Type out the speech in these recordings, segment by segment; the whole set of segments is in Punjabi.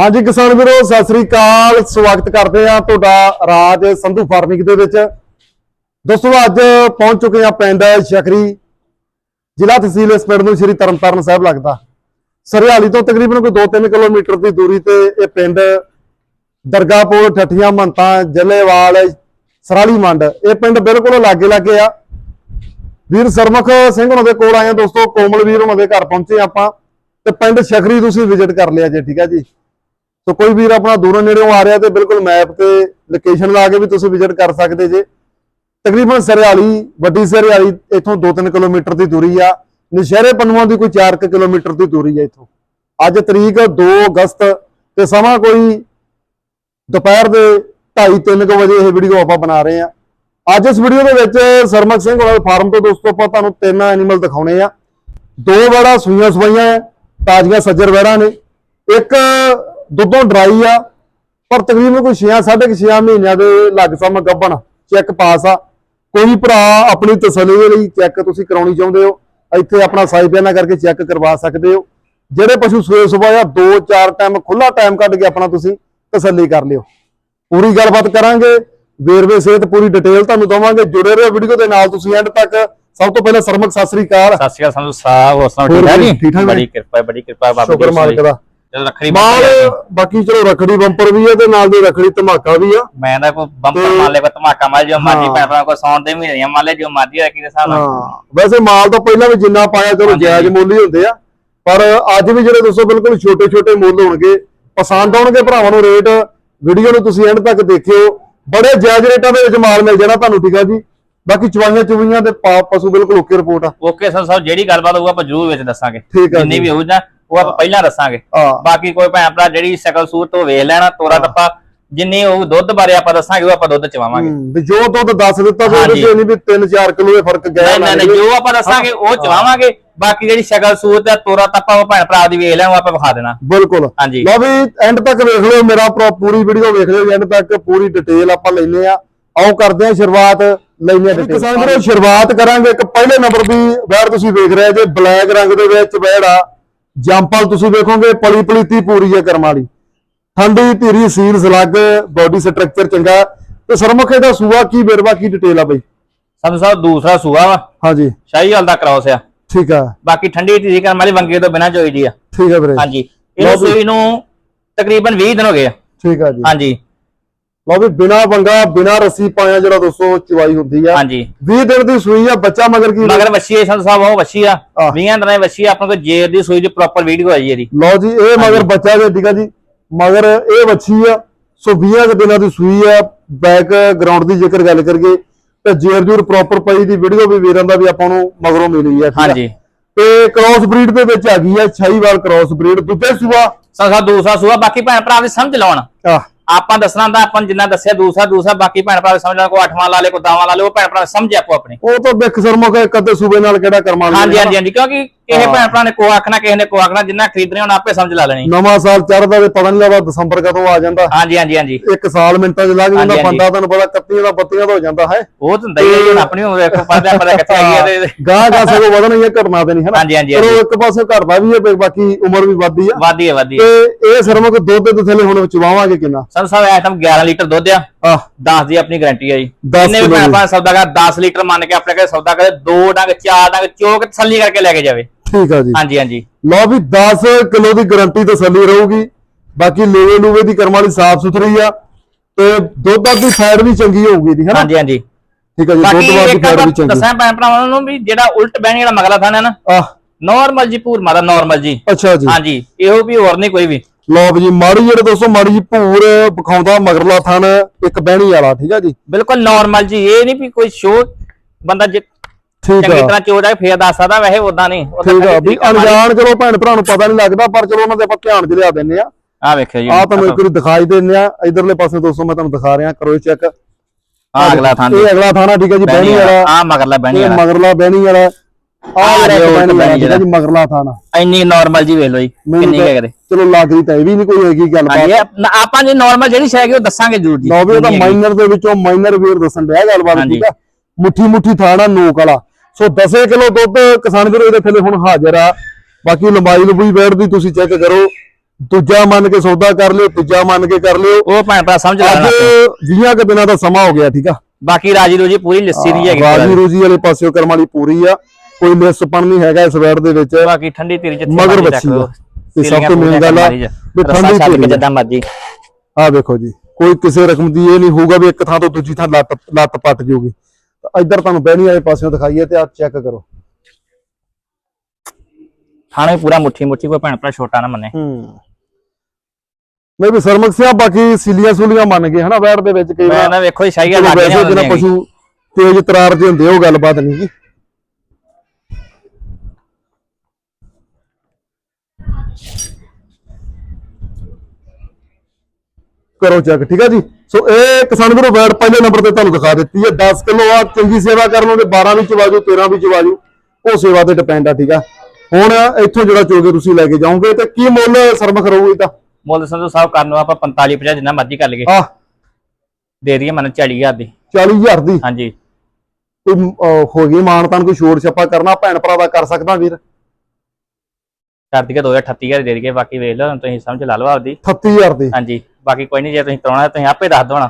ਹਾਂਜੀ ਕਿਸਾਨ ਵੀਰੋ, ਸਤਿ ਸ੍ਰੀ ਅਕਾਲ। ਸਵਾਗਤ ਕਰਦੇ ਆ ਤੁਹਾਡਾ ਰਾਜ ਸੰਧੂ ਫਾਰਮਿੰਗ ਦੇ ਵਿੱਚ। ਦੋਸਤੋ, ਅੱਜ ਪਹੁੰਚ ਚੁੱਕੇ ਆ ਪਿੰਡ ਸ਼ਕਰੀ, ਜ਼ਿਲ੍ਹਾ ਤਹਿਸੀਲ ਇਸ ਪਿੰਡ ਨੂੰ, ਸ਼੍ਰੀ ਤਰਨਤਾਰਨ ਸਾਹਿਬ ਲੱਗਦਾ। ਸਰਿਆਲੀ ਤੋਂ ਤਕਰੀਬਨ ਕੋਈ 2-3 ਕਿਲੋਮੀਟਰ ਦੀ ਦੂਰੀ ਤੇ ਇਹ ਪਿੰਡ ਦਰਗਾਪੁਰ, ਠੱਠੀਆਂ, ਮੰਤਾਂ, ਜੱਲੇਵਾਲ, ਸਰਾਲੀ ਮੰਡ, ਇਹ ਪਿੰਡ ਬਿਲਕੁਲ ਲਾਗੇ ਲਾਗੇ ਆ। ਵੀਰ ਸਰਮੁਖ ਸਿੰਘ ਉਹਨਾਂ ਦੇ ਕੋਲ ਆਏ ਆ ਦੋਸਤੋ, ਕੋਮਲ ਵੀਰ ਉਹਨਾਂ ਦੇ ਘਰ ਪਹੁੰਚੇ ਆਪਾਂ। ਤੇ ਪਿੰਡ ਸ਼ਖਰੀ ਤੁਸੀਂ ਵਿਜ਼ਿਟ ਕਰ ਲਿਆ ਜੇ, ਠੀਕ ਆ ਜੀ। ਸੋ ਕੋਈ ਵੀਰ ਆਪਣਾ ਦੂਰੋਂ ਨੇੜਿਓਂ ਆ ਰਿਹਾ ਤੇ ਬਿਲਕੁਲ ਮੈਪ ਤੇ ਲੋਕੇਸ਼ਨ ਲਾ ਕੇ ਵੀ ਤੁਸੀਂ ਵਿਜ਼ਿਟ ਕਰ ਸਕਦੇ ਜੇ। ਤਕਰੀਬਨ ਸਰਿਆਲੀ, ਵੱਡੀ ਸਰਿਆਲੀ ਇੱਥੋਂ 2-3 ਕਿਲੋਮੀਟਰ ਦੀ ਦੂਰੀ ਆ। ਨਸ਼ਹਿਰੇ ਪੰਨੂਆਂ ਦੀ ਕੋਈ 4 ਕਿਲੋਮੀਟਰ ਦੀ ਦੂਰੀ ਆ ਇੱਥੋਂ। ਅੱਜ ਤਰੀਕ 2 ਅਗਸਤ ਤੇ ਸਮਾਂ ਕੋਈ ਦੁਪਹਿਰ ਦੇ 2:30 ਵਜੇ ਇਹ ਵੀਡੀਓ ਆਪਾਂ ਬਣਾ ਰਹੇ ਆ। ਅੱਜ ਇਸ ਵੀਡੀਓ ਦੇ ਵਿੱਚ ਸਰਮਕ ਸਿੰਘ ਵਾਲੇ ਫਾਰਮ ਤੋਂ ਦੋਸਤੋ ਆਪਾਂ ਤੁਹਾਨੂੰ ਤਿੰਨ ਐਨੀਮਲ ਦਿਖਾਉਣੇ ਆ। ਦੋ ਵੜਾ ਸੂਈਆਂ ਸਵਾਈਆਂ ਆ ਤਾਜ਼ੀਆਂ ਸੱਜਰ ਵੜਾ ਨੇ। ਇੱਕ ਦੁੱਧੋਂ ਡਰਾਈ ਆ ਪਰ ਤਕਰੀਬਨ ਕੋਈ 6 6.5 ਮਹੀਨਿਆਂ ਦੇ ਲੱਗ ਸਮ ਗੱਭਣ। ਚੈੱਕ ਪਾਸ ਆ। ਕੋਈ ਭਰਾ ਆਪਣੀ ਤਸੱਲੀ ਦੇ ਲਈ ਚੈੱਕ ਤੁਸੀਂ ਕਰਾਉਣੀ ਚਾਹੁੰਦੇ ਹੋ ਇੱਥੇ ਆਪਣਾ ਸਾਈ ਬਿਆਨਾ ਕਰਕੇ ਚੈੱਕ ਕਰਵਾ ਸਕਦੇ ਹੋ। ਜਿਹੜੇ ਪਸ਼ੂ ਸਵੇਰ ਸਵੇਰ ਜਾਂ 2-4 ਟਾਈਮ ਖੁੱਲਾ ਟਾਈਮ ਕੱਢ ਕੇ ਆਪਣਾ ਤੁਸੀਂ ਤਸੱਲੀ ਕਰ ਲਿਓ। ਪੂਰੀ ਗੱਲਬਾਤ ਕਰਾਂਗੇ। ਵੇਰਵੇ ਸਿਹਤ ਪੂਰੀ ਡਿਟੇਲ ਤੁਹਾਨੂੰ ਦਵਾਂਗੇ। ਜੁੜੇ ਰਹੋ ਵੀਡੀਓ ਦੇ ਨਾਲ ਤੁਸੀਂ ਐਂਡ ਤੱਕ। ਸਭ ਤੋਂ ਪਹਿਲਾਂ ਸਰਮਕ ਸਤਿ ਸ੍ਰੀ ਅਕਾਲ। ਸਤਿ ਸ਼੍ਰੀ ਅਕਾਲ ਸੰਧੂ ਸਾਹਿਬ ਹੋਰ ਸੁਣਾਓ ਹੋਰ ਠੀਕ ਠਾਕ ਜੀ, ਜੀ ਬੜੀ ਜੀ। ਕਿਰਪਾ ਹੈ, ਬੜੀ ਕਿਰਪਾ ਹੈ ਬਾਬਾ ਸ਼ੁਕਰ ਮਾਲਕ ਦਾ। ਜਦੋਂ ਰੱਖੜੀ ਮਾਲ ਆ, ਬਾਕੀ ਚਲੋ ਰਖੜੀ ਬੰਪਰ ਵੀ ਹੈ ਤੇ ਨਾਲ ਦੀ ਰਖੜੀ ਧਮਾਕਾ ਵੀ ਆ। ਮੈਂ ਤਾਂ ਕੋਈ ਬੰਪਰ ਮਾਲੇ ਕੋ ਧਮਾਕਾ ਮਾਰ ਜੋ। ਭੈਣ ਭਰਾ ਕੋ ਸੌਣ ਦੇ ਮਹੀਨੇ ਮਾਲੇ ਜੋ ਮਰਜ਼ੀ ਰੱਖੀ ਦੇ ਹਿਸਾਬ ਨਾਲ। ਹਾਂ ਵੈਸੇ ਮਾਲ ਤਾਂ ਪਹਿਲਾਂ ਵੀ ਜਿੰਨਾ ਪਾਇਆ ਚਲੋ ਜਾਇਜ਼ ਮੁੱਲ ਹੀ ਹੁੰਦੇ ਆ ਪਰ ਅੱਜ ਵੀ ਜਿਹੜੇ ਦੋਸਤੋ ਬਿਲਕੁਲ ਛੋਟੇ ਛੋਟੇ ਮੁੱਲ ਹੋਣਗੇ ਪਸੰਦ ਆਉਣਗੇ ਭਰਾਵਾਂ ਨੂੰ ਰੇਟ ਵੀਡੀਓ ਨੂੰ ਤੁਸੀਂ ਐਂਡ ਤੱਕ ਦੇਖਿਓ ਬੜੇ ਜਾਇਜ਼ ਰੇਟਾਂ ਦੇ ਵਿੱਚ ਮਾਲ ਮਿਲ ਜਾਣਾ ਤੁਹਾਨੂੰ ਠੀਕ ਆ ਜੀ। ਬਾਕੀ ਚਵਾਈਆਂ ਚੁਵੀਆਂ ਤੇ ਪਸ਼ੂ ਬਿਲਕੁਲ ਓਕੇ ਰਿਪੋਰਟ ਆ। ਓਕੇ ਸੰਧੂ ਸਾਹਿਬ ਜਿਹੜੀ ਗੱਲਬਾਤ ਹੋਊ ਆਪਾਂ ਜ਼ਰੂਰ ਵਿੱਚ ਦੱਸਾਂਗੇ। ਆ ਜਿੰਨੀ। ਵੀ ਹੋਊ ਉਹ ਆਪਾਂ ਪਹਿਲਾਂ ਦੱਸਾਂਗੇ। ਹਾਂ। ਬਾਕੀ ਕੋਈ ਭੈਣ ਭਰਾ ਜਿਹੜੀ ਸ਼ਕਲ ਸੂਰਤ ਉਹ ਵੇਖ ਲੈਣਾ ਤੋਰਾ ਟੱਪਾ ਜਿੰਨੀ ਹੋਊ ਦੁੱਧ ਬਾਰੇ ਆਪਾਂ ਦੱਸਾਂਗੇ ਉਹ ਆਪਾਂ ਦੁੱਧ ਚਵਾਵਾਂਗੇ ਹੂੰ, ਵੀ ਜੋ ਦੁੱਧ ਦੱਸ ਦਿੱਤਾ ਤੇ ਉਹਦੇ ਹਾਂਜੀ। ਚ ਨਹੀਂ ਵੀ 3-4 ਕਿਲੋ ਦੇ ਫ਼ਰਕ ਗਿਆ ਨਹੀਂ ਨਹੀਂ ਨਹੀਂ ਜੋ ਆਪਾਂ ਦੱਸਾਂਗੇ ਉਹ ਚਵਾਵਾਂਗੇ ਬਾਕੀ ਜਿਹੜੀ ਸ਼ਕਲ ਸੂਰਤ ਹੈ ਤੋਰਾ ਟੱਪਾ ਉਹ ਭੈਣ ਭਰਾ ਦੀ ਵੇਖ ਲੈਣਾ ਉਹ ਆਪਾਂ ਵਿਖਾ ਦੇਣਾ। ਬਿਲਕੁਲ। ਹਾਂਜੀ। ਲਓ ਵੀ ਐਂਡ ਤੱਕ ਵੇਖ ਲਿਓ ਮੇਰਾ ਪ੍ਰੋ- ਪੂਰੀ ਵੀਡੀਓ ਵੇਖ ਲਿਓ ਐਂਡ ਤੱਕ ਪੂਰੀ ਡਿਟੇਲ ਆਪਾਂ ਲੈਨੇ ਆ ਆਓ ਕਰਦੇ ਆ ਸ਼ੁਰੂਆਤ ਲੈਨੇ ਆ ਡਿਟੇਲ ਕਿਸਾਨ ਵੀਰੋ ਸ਼ੁਰੂਆਤ ਕਰਾਂਗੇ ਇੱਕ ਪਹਿਲੇ ਨੰਬਰ ਦੀ ਵੈੜ ਤੁਸੀਂ ਵੇਖ ਰਹੇ ਜੇ ਬਲੈਕ ਰੰਗ ਦੇ ਵਿੱਚ ਵੈੜ ਆ। ਜੰਪਲ ਤੁਸੀਂ ਵੇਖੋਗੇ ਪਲੀ ਪਲੀਤੀ ਪੂਰੀ ਹੈ ਕਰਮ ਵਾਲੀ। ਠੰਡੀ ਧੀਰੀ ਸੀਲ ਸਲੱਗ ਬਾਡੀ ਸਟਰਕਚਰ ਚੰਗਾ। ਤੇ ਸਰਮੁਖ ਇਹਦਾ ਸੂਆ ਕੀ ਵੇਰਵਾ ਕੀ ਡਿਟੇਲ ਆ ਬਈ? ਸੰਧੂ ਸਾਹਿਬ ਦੂਸਰਾ ਸੂਆ ਵਾ। ਹਾਂਜੀ। ਸ਼ਾਹੀ ਹਾਲ ਦਾ ਕਰਾਉਸ ਆ। ਠੀਕ ਆ। ਬਾਕੀ ਠੰਡੀ ਧੀਰੀ ਕਰਨ ਵਾਲੀ ਵੰਗੇ ਤੋਂ ਬਿਨਾਂ ਚੋਈ ਦੀ ਆ। ਠੀਕ ਆ ਵੀਰੇ। ਹਾਂਜੀ। ਸੂਈ ਨੂੰ ਤਕਰੀਬਨ 20 ਦਿਨ ਹੋ ਗਏ ਆ। ਠੀਕ ਆ ਜੀ। ਹਾਂਜੀ। ਲਓ ਵੀ ਬਿਨਾ ਵੰਗਾ ਬਿਨਾ ਰੱਸੀ ਪਾਇਆ ਜਿਹੜਾ ਦੋਸਤੋ ਚਵਾਈ ਹੁੰਦੀ ਆ। ਹਾਂਜੀ। 20 ਦਿਨ ਦੀ ਸੂਈ ਆ ਬੱਚਾ ਮਗਰ ਕੀ ਮਗਰ ਵੱਛੀ ਹੈ ਸੰਧੂ ਸਾਹਿਬ ਉਹ ਵੱਛੀ ਆ। ਆਹ। 20 ਦਿਨਾਂ ਦੀ ਵੱਛੀ ਆ ਆਪਣੇ ਕੋਲ ਜੇਰ ਦੀ ਸੂਈ ਦੀ ਪ੍ਰੋਪਰ ਵੀਡੀਓ ਆਈ ਇਹਦੀ। ਲਓ ਜੀ ਇਹ ਮਗਰ ਬੱਚਾ ਜੇ ਠੀਕ ਆ ਜੀ। ਮਗਰ ਇਹ ਵੱਛੀ ਆ ਸੋ 20 ਕੁ ਦਿਨਾਂ ਦੀ ਸੂਈ ਆ। ਬੈਕ ਗਰਾਊਂਡ ਦੀ ਜੇਕਰ ਗੱਲ ਕਰੀਏ ਤੇ ਜੇਰ ਜੂਰ ਪ੍ਰੋਪਰ ਪਈ ਦੀ ਵੀਡੀਓ ਵੀ ਵੀਰਾਂ ਦਾ ਵੀ ਆਪਾਂ ਨੂੰ ਮਗਰੋਂ ਮਿਲੀ ਆ। ਹਾਂਜੀ। ਤੇ ਕ੍ਰਾਸ ਬਰੀਡ ਦੇ ਵਿੱਚ ਆ ਗਈ ਆ ਛਾਈਵਾਲ ਕ੍ਰਾਸ ਬਰੀਡ ਦੂਜਾ ਸੂਆ। ਸਾਹਿਬ ਦੂਸਰਾ ਸੂਆ ਬਾਕੀ ਭੈਣ ਭਰਾ ਵੀ ਸਮਝ ਲਾਉਣ। ਆ। ਆਪਾਂ ਦੱਸਣਾ ਦਾ ਆਪਾਂ ਜਿੰਨਾ ਦੱਸਿਆ ਦੂਸਰਾ ਦੂਸਰਾ ਬਾਕੀ ਭੈਣ ਭਰਾ ਸਮਝ ਲੈਣ ਕੋ ਅੱਠਵਾਂ ਲਾ ਲੇ ਕੋ ਦਾਵਾਂ ਲਾ ਲੇ ਉਹ ਭੈਣ ਭਰਾ ਸਮਝ ਆਪੋ ਆਪਣੇ। ਉਹ ਤਾਂ ਬਿਖ ਸਰਮੋ ਕੇ ਕਦੇ ਸੂਬੇ ਨਾਲ ਕਿਹੜਾ ਕਰਮਾ ਹਾਂਜੀ ਹਾਂਜੀ ਹਾਂਜੀ ਕਿਉਂਕਿ ਕਿਸੇ। ਭੈਣ ਭਰਾ ਨੇ ਕੋ ਆਖਣਾ ਕਿਸੇ ਨੇ ਕੋ ਆਖਣਾ ਜਿੰਨਾ ਖਰੀਦਣੇ ਹੁਣ ਆਪੇ ਸਮਝ ਲਾ ਲੈਣੀ। ਨਵਾਂ ਸਾਲ ਚੜ੍ਹਦਾ ਤੇ ਪਤਾ ਨਹੀਂ ਲੱਗਦਾ ਦਸੰਬਰ ਕਦੋਂ ਆ ਜਾਂਦਾ। ਹਾਂਜੀ ਹਾਂਜੀ ਹਾਂਜੀ। ਇੱਕ ਸਾਲ ਮਿੰਟਾਂ 'ਚ ਲੱਗ ਜਾਂਦਾ ਬੰਦਾ ਤੁਹਾਨੂੰ ਪਤਾ ਕੱਤੀਆਂ ਦਾ ਬੱਤੀਆਂ ਦਾ ਹੋ ਜਾਂਦਾ ਹੈ। ਉਹ ਤਾਂ ਹੁੰਦਾ ਹੀ ਹੈ ਹੁਣ ਆਪਣੀ ਹੁਣ ਵੇਖੋ ਪਤਾ ਪਤਾ ਕਿੱਥੇ ਆ ਗਈ ਹੈ। ਤੇ ਗਾਂ ਗਾਂ ਸਗੋਂ ਵਧਣਾ ਹੀ ਹੈ ਘਟਨਾ ਤੇ ਨਹੀਂ ਹੈ ਨਾ ਹਾਂਜੀ ਹਾਂਜੀ ਚਲੋ ਇੱਕ ਪਾਸੇ ਘਟਦਾ ਵੀ ਹੈ ਬਾਕੀ ਉਮਰ ਵੀ ਵੱਧਦੀ ਆ। ਵਾਦੀ ਹੈ ਹੈ ਤੇ ਇਹ ਸਰਮਕ ਦੁੱਧ ਦੇ ਥੱਲੇ ਹੁਣ ਚਵਾਵਾਂਗੇ ਕਿੰਨਾ? ਸੰਧੂ ਸਾਹਿਬ ਆਈਟਮ 11 ਲੀਟਰ ਦੁੱਧ ਆ। ਆਹ। 10 ਦੀ ਆਪਣੀ ਗਾਰੰਟੀ ਹੈ ਜੀ। 10 ਜਿੰਨੇ ਵੀ ਭੈਣ। ਭਰਾ ਸੌਦਾ ਕਰ 10 ਲੀਟਰ ਮੰਨ ਕੇ ਆਪਣੇ ਕੋਲ ਸੌਦਾ ਕਰੇ ਦੋ ਡੰਗ ਚਾਰ ਡੰਗ ਚੋਕ ਤਸੱਲੀ ਕਰਕੇ ਲੈ ਕੇ ਜਾਵੇ। ਠੀਕ ਆ ਜੀ। ਹਾਂਜੀ ਹਾਂਜੀ। ਲਓ ਵੀ 10 ਕਿਲੋ ਦੀ ਗਾਰੰਟੀ ਤਸੱਲੀ ਰਹੂਗੀ। ਬਾਕੀ ਲੂਵੇ ਲੂਵੇ ਦੀ ਕਰਮ ਵਾਲੀ ਸਾਫ਼ ਸੁਥਰੀ ਆ ਤੇ ਦੁੱਧ ਦੀ ਫੈਟ ਵੀ ਚੰਗੀ ਹੋਊਗੀ ਨਾ? ਹਾਂਜੀ ਹਾਂਜੀ। ਠੀਕ ਆ ਜੀ ਦੁੱਧ ਇੱਕ ਫੈਟ ਵੀ ਚੰਗੀ। ਦੱਸਾਂ ਭੈਣ ਭਰਾਵਾਂ ਨੂੰ ਵੀ ਜਿਹੜਾ ਉਲਟ ਬਹਿਣੀ ਵਾਲਾ ਮਗਲਾ ਥਾਣਾ ਨਾ ਆਹ। ਨਾਰਮਲ ਜੀ ਭੂਰ ਮਾਦਾ ਨਾਰਮਲ ਜੀ। ਅੱਛਾ ਜੀ। ਹਾਂਜੀ ਇਹੋ ਵੀ ਹੋਰ ਨਹੀਂ ਕੋਈ ਵੀ। ਵੀ ਜੀ ਮਾੜੀ ਜਿਹੜੇ ਦੋਸਤੋ ਮਾੜੀ ਜੀ ਭੂਰ ਵਿਖਾਉਂਦਾ ਮਗਰਲਾ ਥਣ ਇੱਕ ਬਹਿਣੀ ਵਾਲਾ ਠੀਕ ਆ ਜੀ। ਬਿਲਕੁਲ ਨਾਰਮਲ ਜੀ ਇਹ ਨਹੀਂ ਵੀ ਕੋਈ ਸ਼ੋ ਬੰਦਾ ਜੇ ਠੀਕ ਚੰਗੀ ਆ। ਤਰ੍ਹਾਂ ਚੋ ਜਾਏ ਫੇਰ ਦੱਸ ਸਕਦਾ ਵੈਸੇ ਉਦਾਂ ਨਹੀਂ। ਠੀਕ ਆ ਵੀ ਅਣਜਾਣ ਚਲੋ ਭੈਣ ਭਰਾ ਨੂੰ ਪਤਾ ਨਹੀਂ ਲੱਗਦਾ ਪਰ ਚਲੋ ਉਹਨਾਂ ਦੇ ਆਪਾਂ ਧਿਆਨ ਚ ਲਿਆ ਦਿੰਨੇ ਆ। ਆ ਵੇਖਿਓ ਜੀ ਆ ਤੁਹਾਨੂੰ ਇੱਕ ਵਾਰੀ ਦਿਖਾਈ ਦਿੰਨੇ ਆ। ਇਧਰਲੇ ਪਾਸੇ ਦੋਸਤੋ ਮੈਂ ਤੁਹਾਨੂੰ ਦਿਖਾ ਰਿਹਾ ਕਰੋ ਚੈੱਕ ਆ ਅਗਲਾ ਥਾਂ ਇਹ ਅਗਲਾ ਥਾਣਾ ਠੀਕ ਹੈ ਜੀ ਬਹਿਣੀ ਵਾਲਾ। ਆ ਮਗਰਲਾ ਬਹਿਣੀ ਇਹ ਵਾਲਾ। ਮਗਰਲਾ ਬਹਿਣੀ ਵਾਲਾ। ਆ ਆਹ ਜਿਹੜਾ ਜੋ ਬਹਿਣੀ ਵਾਲਾ ਠੀਕ ਹੈ ਜੀ ਮਗਰਲਾ ਥਾਣਾ। ਇੰਨੀ ਨਾਰਮਲ ਜੀ ਵੇਖ ਲਓ ਜੀ ਮੈਨੂੰ ਕਿੰਨੀ ਕਹਿ ਕਰੇ ਚਲੋ ਲੱਗਦੀ ਤਾਂ ਇਹ ਵੀ ਨਹੀਂ ਕੋਈ ਹੈਗੀ ਹਾਂਜੀ ਗੱਲਬਾਤ ਇਹ- ਨਾ- ਆਪਾਂ ਜੇ ਨਾਰਮਲ ਜਿਹੜੀ ਸ਼ੈ ਹੈਗੀ ਉਹ ਦੱਸਾਂਗੇ ਜ਼ਰੂਰ ਜੀ ਲਓ ਵੀ ਉਹਦਾ ਕਿੰਨੀ ਹੈਗੀ। ਮਾਈਨਰ ਦੇ ਵਿੱਚੋਂ ਮਾਈਨਰ ਵੀਰ ਦੱਸਣ ਡਿਆ ਗੱਲਬਾਤ ਹਾਂਜੀ। ਠੀਕ ਆ। ਮੁੱਠੀ ਮੁੱਠੀ ਥਾਣਾ ਨੋਕ ਵਾਲਾ। ਸੋ 10 ਕਿਲੋ ਦੁੱਧ ਕਿਸਾਨ ਵੀਰੋ ਇਹਦੇ ਥੱਲੇ ਹੁਣ ਹਾਜ਼ਰ ਆ। ਬਾਕੀ ਲੰਬਾਈ ਲੰਬੂਈ ਬੈਠ ਦੀ ਤੁਸੀਂ ਚੈੱਕ ਕਰੋ। ਦੂਜਾ ਮੰਨ ਕੇ ਸੌਦਾ ਕਰ ਲਿਓ ਤੀਜਾ ਮੰਨ ਕੇ ਕਰ ਲਿਓ। ਉਹ ਭੈਣ ਭਰਾ ਸਮਝ ਅੱਜ ਲੈਣਾ 20 ਕੁ ਦਿਨਾਂ ਦਾ ਸਮਾਂ ਹੋ ਗਿਆ ਠੀਕ ਆ? ਬਾਕੀ ਰਾਜੀ ਰੋਜੀ ਪੂਰੀ ਲੱਸੀ ਦੀ ਹੈਗੀ ਰਾਜੀ ਰੋਜੀ ਵਾਲੇ ਪਾਸਿਓ ਕਰਮ ਵਾਲੀ ਪੂਰੀ ਆ। ਕੋਈ ਲਿਸਪਣ ਨਹੀਂ ਹੈਗਾ ਇਸ ਵੈੜ ਦੇ ਵਿੱਚ। ਬਾਕੀ ਠੰਡੀ ਤੇਰੀ ਚ ਮਗਰ ਬੱਚੀ। ਤੇ ਸਭ ਤੋਂ ਮੇਨ ਗੱਲ ਆ ਵੀ ਠੰਡੀ ਤੇਰੀ। ਜਿੱਦਾਂ ਮਰਜ਼ੀ। ਆ ਦੇਖੋ ਜੀ ਕੋਈ ਕਿਸੇ ਰਕਮ ਦੀ ਇਹ ਨਹੀਂ ਹੋਊਗਾ ਵੀ ਇੱਕ ਥਾਂ ਤੋਂ ਦੂਜੀ ਥਾਂ ਲੱਤ ਲੱਤ ਪੱਟ ਜਾਊਗੀ ਤਾਂ ਇੱਧਰ ਤੁਹਾਨੂੰ ਬਹਿਣੀ ਵਾਲੇ ਪਾਸਿਓਂ ਦਿਖਾਈਏ ਤੇ ਆ ਚੈੱਕ ਕਰੋ। ਖਾਣੇ ਪੂਰਾ ਮੁੱਠੀ ਮੁੱਠੀ ਕੋਈ ਭੈਣ ਭਰਾ ਛੋਟਾ ਨਾ ਮੰਨੇ। ਹੂੰ। ਮੈਂ ਵੀ ਸਰਮਕ ਸਿਆ ਬਾਕੀ ਸੀਲੀਆਂ ਸੂਲੀਆਂ ਮੰਨ ਗਏ ਹਨਾ ਵੈੜ ਦੇ ਵਿੱਚ ਕਈ ਮੈਂ ਵਾਰ ਨਾ ਵੇਖੋ ਜੀ ਸ਼ਾਹੀ ਲੱਗ ਵੈਸੇ ਨਹੀਂ ਪਸ਼ੂ ਤੇਜ਼ ਤਰਾਰ ਦੇ ਹੁੰਦੇ ਉਹ ਗੱਲਬਾਤ ਨਹੀਂ ਜੀ ਕਰੋ ਚੈੱਕ ਠੀਕ ਹੈ ਜੀ? ਸੋ ਇਹ ਕਿਸਾਨ ਵੀਰੋ ਵੈੜ ਪਹਿਲੇ ਨੰਬਰ ਤੇ ਤੁਹਾਨੂੰ ਦਿਖਾ ਦਿੱਤੀ ਹੈ। 10 ਕਿਲੋ ਆ ਚੰਗੀ ਸੇਵਾ ਕਰਨ ਨੂੰ ਤੇ 12 ਵੀ ਚਵਾਜੂ 13 ਵੀ ਚਵਾਜੂ ਉਹ ਸੇਵਾ ਤੇ ਡਿਪੈਂਡ ਆ ਠੀਕ ਆ? ਹੁਣ ਇੱਥੋਂ ਜਿਹੜਾ ਚੋਗੇ ਤੁਸੀਂ ਲੈ ਕੇ ਜਾਓਗੇ ਤੇ ਕੀ ਮੁੱਲ ਸਰਮਖ ਰਹੂਗੀ ਤਾਂ ਮੁੱਲ ਸੰਧੂ ਸਾਹਿਬ ਕਰਨ ਨੂੰ ਆਪਾਂ 45 50 ਜਿੰਨਾ ਮਰਜ਼ੀ ਕਰ ਲਈਏ। ਆ ਦੇ ਦਈਏ ਮੈਨੂੰ 40000 ਦੀ। 40000 ਦੀ? ਹਾਂਜੀ। ਕੋਈ ਹੋ ਗਈ ਮਾਨਤਾਨ ਕੋਈ ਛੋੜ ਛੱਪਾ ਕਰਨਾ ਭੈਣ ਭਰਾ ਦਾ ਕਰ ਸਕਦਾ ਵੀਰ? ਕਰ ਦਈਏ 2038 ਦੇ ਦਈਏ ਬਾਕੀ ਵੇਖ ਲਓ ਤੁਸੀਂ ਸਮਝ ਲਾ ਲਓ ਆਪਦੀ। 38000 ਦੀ? ਹਾਂਜੀ। ਬਾਕੀ ਕੋਈ ਨਹੀਂ ਜੇ ਤੁਸੀਂ ਕਰਾਉਣਾ ਤੁਸੀਂ ਆਪੇ ਦੱਸ ਦੋ ਨਾ।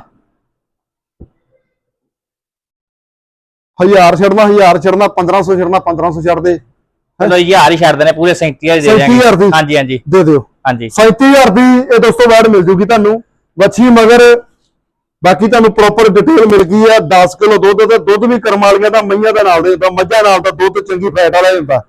ਹਜ਼ਾਰ ਛੱਡਣਾ ਹਜ਼ਾਰ ਛੱਡਣਾ 1500 ਛੱਡਣਾ 1500 ਛੱਡ ਦੇ ਚਲੋ ਹਜ਼ਾਰ ਹੀ ਛੱਡ ਦੇਣੇ ਪੂਰੇ 37000 ਦੇ 37,000 ਦੀ? ਦਿਆਂਗੇ। ਹਾਂਜੀ ਹਾਂਜੀ। ਦੇ ਦਿਓ। ਹਾਂਜੀ। 37000 ਦੀ ਇਹ ਦੋਸਤੋ ਵੈਡ ਮਿਲ ਜੂਗੀ ਤੁਹਾਨੂੰ। ਵੱਛੀ ਮਗਰ ਬਾਕੀ ਤੁਹਾਨੂੰ ਪ੍ਰੋਪਰ ਡਿਟੇਲ ਮਿਲ ਗਈ ਆ 10 ਕਿਲੋ ਦੁੱਧ ਤੇ ਦੁੱਧ ਵੀ ਕਰਮ ਵਾਲੀਆਂ ਦਾ ਮਈਆਂ ਦੇ ਨਾਲ ਦੇ ਹੁੰਦਾ ਮੱਝਾਂ ਨਾਲ ਤਾਂ ਦੁੱਧ ਚੰਗੀ ਫੈਟ ਵਾਲਾ ਹੁੰਦਾ।